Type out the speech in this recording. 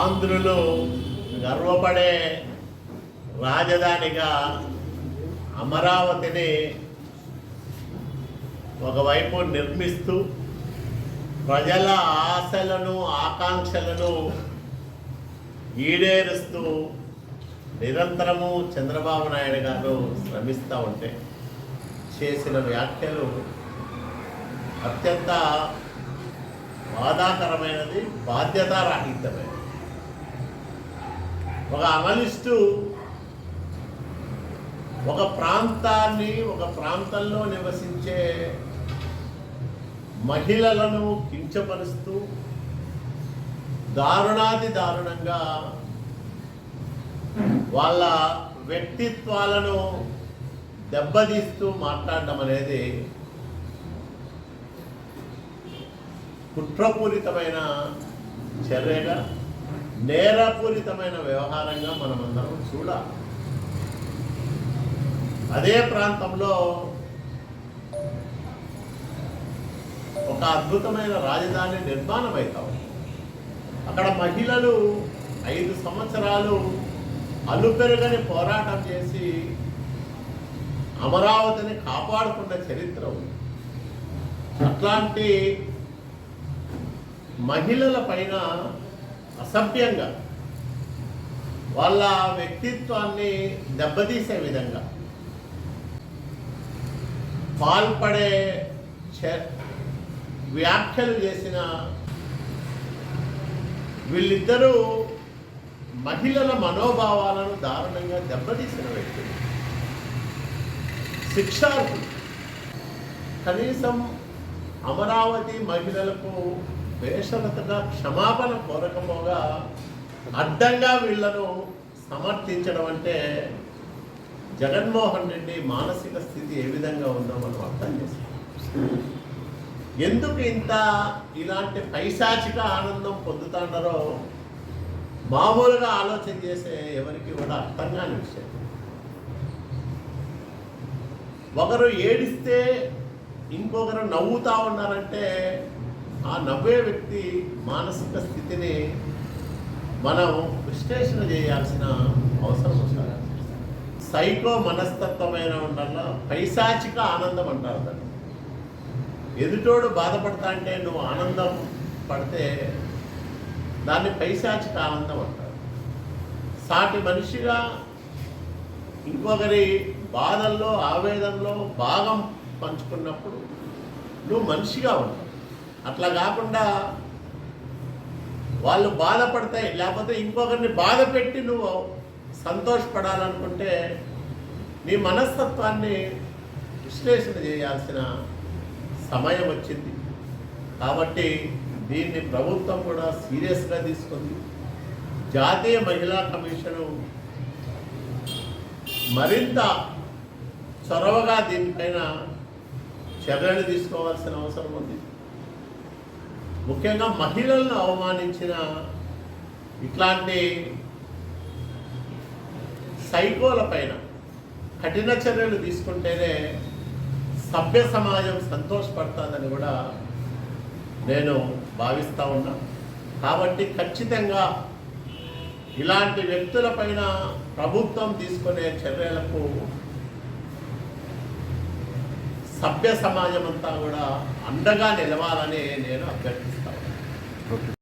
ఆంధ్రులు గర్వపడే రాజధానిగా అమరావతిని ఒకవైపు నిర్మిస్తూ ప్రజల ఆశలను ఆకాంక్షలను ఈడేరుస్తూ నిరంతరము చంద్రబాబు నాయుడు గారు శ్రమిస్తూ ఉంటే చేసిన వ్యాఖ్యలు అత్యంత బాధాకరమైనది బాధ్యతారాహిత్యమైనది ఒక అనలిస్టు ఒక ప్రాంతాన్ని ఒక ప్రాంతంలో నివసించే మహిళలను కించపరుస్తూ దారుణాది దారుణంగా వాళ్ళ వ్యక్తిత్వాలను దెబ్బతీస్తూ మాట్లాడడం అనేది కుట్రపూరితమైన చర్యగా నేరపూరితమైన వ్యవహారంగా మనమందరం చూడాలి. అదే ప్రాంతంలో ఒక అద్భుతమైన రాజధాని నిర్మాణం అవుతాం అక్కడ మహిళలు ఐదు సంవత్సరాలు అలుపెరుగని పోరాటం చేసి అమరావతిని కాపాడుకున్న చరిత్ర ఉంది. అట్లాంటి మహిళల పైన అసభ్యంగా. వాళ్ళ వ్యక్తిత్వాన్ని దెబ్బతీసే విధంగా. పాల్పడే చ- వ్యాఖ్యలు చేసిన వీళ్ళిద్దరూ మహిళల మనోభావాలను దారుణంగా దెబ్బతీసిన వ్యక్తులు. శిక్షార్థులు కనీసం అమరావతి మహిళలకు బేషరతగా క్షమాపణ కోరకపోగా అడ్డంగా వీళ్ళను సమర్థించడం అంటే జగన్మోహన్ రెడ్డి మానసిక స్థితి ఏ విధంగా ఉందో మనం అర్థం చేసుకోవాలి. ఎందుకు ఇంత ఇలాంటి పైశాచిక ఆనందం పొందుతాడారో మామూలుగా ఆలోచన చేసే ఎవరికి కూడా అర్థం కాని విషయం. ఒకరు ఏడిస్తే ఇంకొకరు నవ్వుతా ఉన్నారంటే ఆ నవ్వే వ్యక్తి మానసిక స్థితిని మనం విశ్లేషణ చేయాల్సిన అవసరం వస్తుంది. సైకో మనస్తత్వమైన ఉండాల పైశాచిక ఆనందం అంటారు దాన్ని. ఎదుటోడు బాధపడతా అంటే నువ్వు ఆనందం పడితే దాన్ని పైశాచిక ఆనందం అంటారు. సాటి మనిషిగా ఇంకొకరి బాధల్లో ఆవేదనలో భాగం పంచుకున్నప్పుడు నువ్వు మనిషిగా ఉంటావు. అట్లా కాకుండా వాళ్ళు బాధపడతాయి. లేకపోతే ఇంకొకరిని బాధ పెట్టి నువ్వు సంతోషపడాలనుకుంటే నీ మనస్తత్వాన్ని విశ్లేషణ చేయాల్సిన సమయం వచ్చింది. కాబట్టి దీన్ని ప్రభుత్వం కూడా సీరియస్గా తీసుకుంది. జాతీయ మహిళా కమిషను మరింత చొరవగా దీనిపైన చర్యలు తీసుకోవాల్సిన అవసరం ఉంది. ముఖ్యంగా మహిళలను అవమానించిన ఇట్లాంటి సైకోల పైన కఠిన చర్యలు తీసుకుంటేనే సభ్య సమాజం సంతోషపడుతుందని కూడా నేను భావిస్తూ ఉన్నా. కాబట్టి ఖచ్చితంగా ఇలాంటి వ్యక్తులపైన ప్రభుత్వం తీసుకునే చర్యలకు సభ్య సమాజం అంతా కూడా అండగా నిలవాలని నేను అభ్యర్థిస్తాను